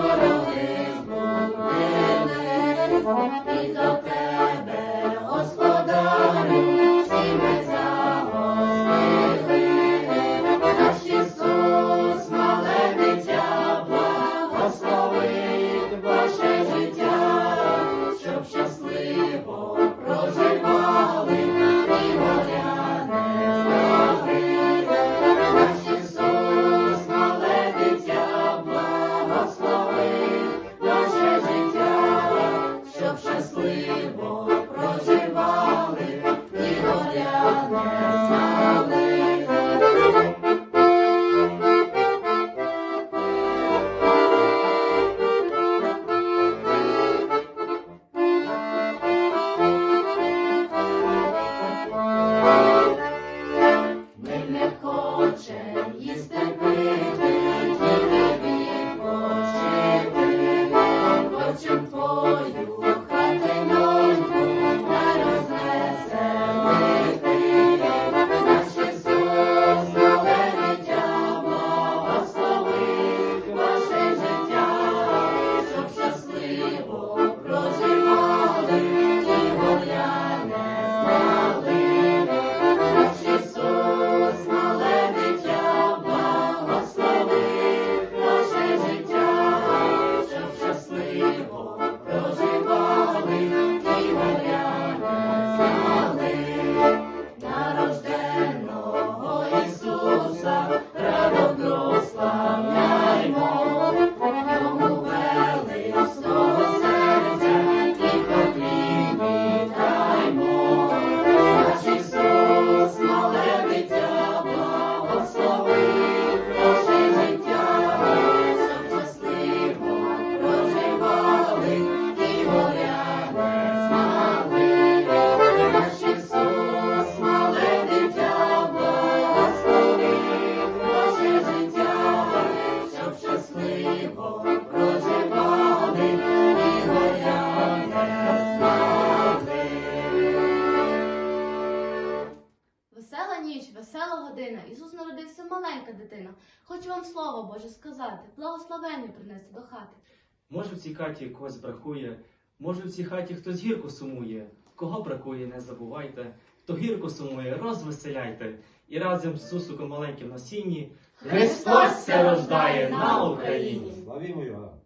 Lord of this world, the heavens is настала година, Ісус народився маленька дитина. Хочу вам слово Боже сказати, благословення принести до хати. Може, в цій хаті когось бракує, може, в цій хаті хтось гірко сумує, кого бракує, не забувайте, хто гірко сумує, розвеселяйте. І разом з Сусуком маленьким насінні. Христос це рождає на Україні. Славімо Його!